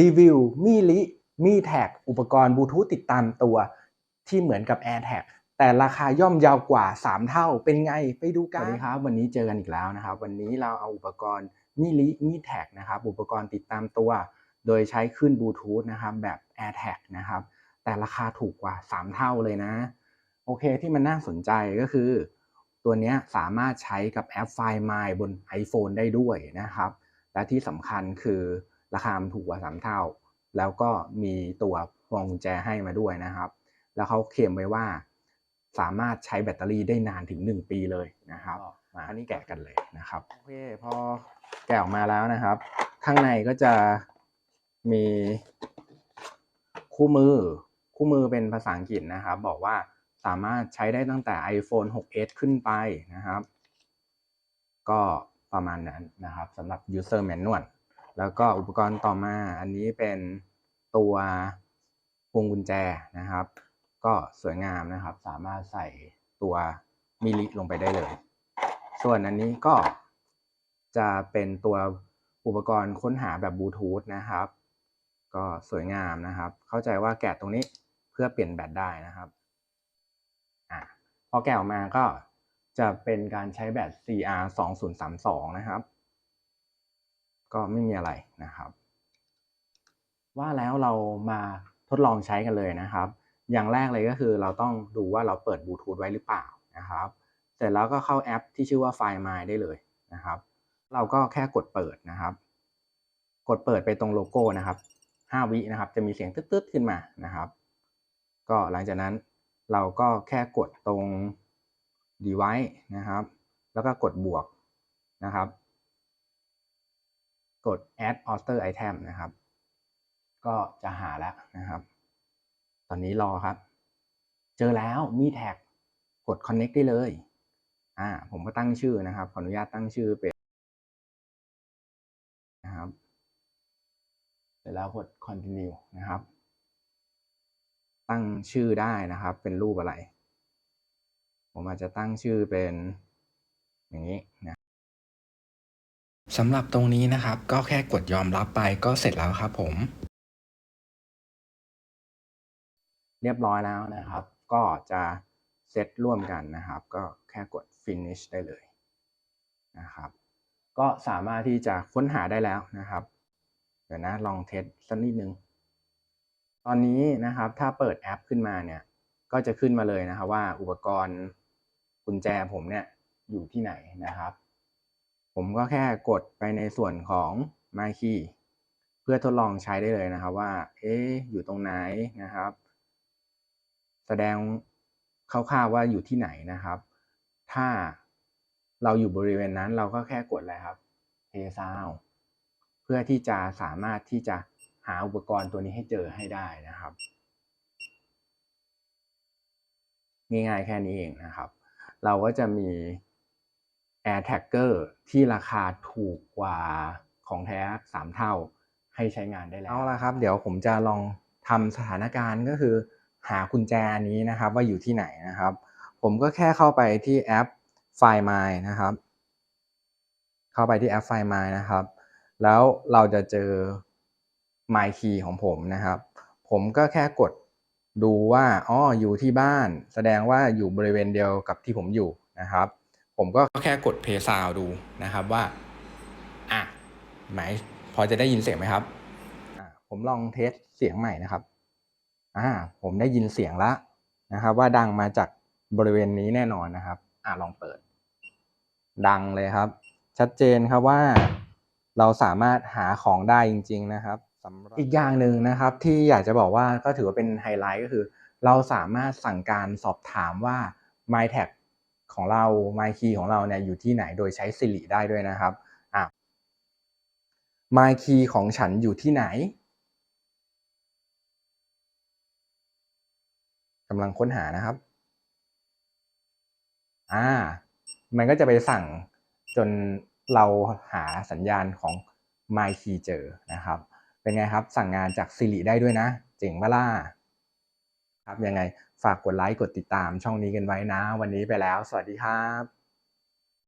รีวิวมีลิมีแท็กอุปกรณ์บลูทูธติดตามตัว ที่เหมือนกับ AirTag แต่ราคาย่อมยาวกว่า 3 เท่าเป็นไงไปดูกันสวัสดีครับ วันนี้เจอกันอีกแล้วนะครับ วันนี้เราเอาอุปกรณ์มิลิมีแท็กนะครับ อุปกรณ์ติดตามตัว โดยใช้ขึ้นบลูทูธนะครับแบบ AirTag นะครับ แต่ราคาถูกกว่า 3 เท่าเลยนะ โอเคที่มันน่าสนใจก็คือ ตัวนี้สามารถใช้กับแอปไฟล์ My บน iPhone ได้ด้วยนะครับ และที่สำคัญคือ ราคามันถูกกว่า3เท่า แล้วก็มีตัวพวงกุญแจให้มาด้วยนะครับ แล้วเขาเคลมไว้ว่า สามารถใช้แบตเตอรี่ได้นานถึง 1 ปีเลยนะครับมาอันนี้แกะกันเลยนะครับโอเคพอแกะออกมาแล้วนะครับ ข้างในก็จะมีคู่มือคู่มือเป็นภาษาอังกฤษนะครับ บอกว่าสามารถใช้ได้ตั้งแต่ iPhone 6s ขึ้นไปนะครับ ก็ประมาณนั้นนะครับสำหรับ user manual แล้วก็อุปกรณ์ต่อมาอันนี้เป็นตัวพวงกุญแจนะครับ ก็สวยงามนะครับ สามารถใส่ตัวมิลิลงไปได้เลย ส่วนอันนี้ก็จะเป็นตัวอุปกรณ์ค้นหาแบบบลูทูธนะครับ ก็สวยงามนะครับ เข้าใจว่าแกะตรงนี้เพื่อเปลี่ยนแบตได้นะครับอะพอแกะออกมาก็จะเป็นการใช้แบต CR 2032นะครับ ก็ไม่มีอะไรนะครับ ว่าแล้วเรามาทดลองใช้กันเลยนะครับ อย่างแรกเลยก็คือเราต้องดูว่าเราเปิดบลูทูธไว้หรือเปล่านะครับ เสร็จแล้วก็เข้าแอปที่ชื่อว่า Find My ได้เลยนะครับ เราก็แค่กดเปิดนะครับ กดเปิดไปตรงโลโก้นะครับ5วินะครับ จะมีเสียงตึ๊ดๆขึ้นมานะครับ ก็หลังจากนั้นเราก็แค่กดตรง device นะครับ แล้วก็กดบวกนะครับ กด add alter item นะครับ ก็จะหาแล้วนะครับ ตอนนี้รอครับ เจอแล้วมีแท็กกด connect ได้เลย อ่า ผมก็ตั้งชื่อนะครับ ขออนุญาตตั้งชื่อเป็นนะครับ เสร็จแล้วกด continue นะครับ ตั้งชื่อได้นะครับ เป็นรูปอะไร ผมอาจจะตั้งชื่อเป็นอย่างนี้นะ สำหรับตรงนี้นะครับ ก็แค่กดยอมรับไปก็เสร็จแล้วครับผม เรียบร้อยแล้วนะครับ ก็จะเซตร่วมกันนะครับ ก็แค่กด finish ได้เลยนะครับ ก็สามารถที่จะค้นหาได้แล้วนะครับ เดี๋ยวนะลองเทสสักนิดนึง ตอนนี้นะครับถ้าเปิดแอปขึ้นมาเนี่ย ก็จะขึ้นมาเลยนะครับว่าอุปกรณ์กุญแจผมเนี่ยอยู่ที่ไหนนะครับ ผมก็แค่กดไปในส่วนของ My Key เพื่อทดลองใช้ได้เลยนะครับว่า เอ๊อยู่ตรงไหนนะครับ แสดงคร่าวๆว่าอยู่ที่ไหนนะครับ ถ้าเราอยู่บริเวณนั้นเราก็แค่กดอะไรครับ Play Sound เพื่อที่จะสามารถที่จะหาอุปกรณ์ตัวนี้ให้เจอให้ได้นะครับ ง่ายๆแค่นี้เองนะครับ เราก็จะมี Air Tagger ที่ราคาถูกกว่าของแท้ 3 เท่าให้ใช้งานได้แล้วเอาละครับ เดี๋ยวผมจะลองทำสถานการณ์ก็คือ หากุญแจนี้นะครับ ว่าอยู่ที่ไหนนะครับ ผมก็แค่เข้าไปที่แอป Find My นะครับ เข้าไปที่แอป Find My นะครับ แล้วเราจะเจอ My Key ของผมนะครับ ผมก็แค่กดดูว่าอ๋ออยู่ที่บ้าน แสดงว่าอยู่บริเวณเดียวกับที่ผมอยู่นะครับ ผมก็แค่กด Play Sound ดูนะครับว่า อะไหมพอจะได้ยินเสียงไหมครับอะผมลองเทสเสียงใหม่นะครับอ่าผมได้ยินเสียงแล้วนะครับ ว่าดังมาจากบริเวณนี้แน่นอนนะครับ อะลองเปิด ดังเลยครับ ชัดเจนครับว่าเราสามารถหาของได้จริง ๆนะครับสำหรับอีกอย่างหนึ่งนะครับที่อยากจะบอกว่าก็ถือว่าเป็นไฮไลท์ก็คือ เราสามารถสั่งการสอบถามว่า My Tag ของเรา My Key ของเราเนี่ยอยู่ที่ไหนโดยใช้ Siri ได้ด้วยนะครับอะ My Key ของฉันอยู่ที่ไหนกำลังค้นหานะครับอ่ามันก็จะไปสั่งจนเราหาสัญญาณของ My Key เจอนะครับ เป็นไงครับ สั่งงานจาก Siri ได้ด้วยนะ เจ๋งปะล่ะ ครับยังไงฝากกดไลค์กดติดตามช่องนี้กันไว้นะ วันนี้ไปแล้ว สวัสดีครับ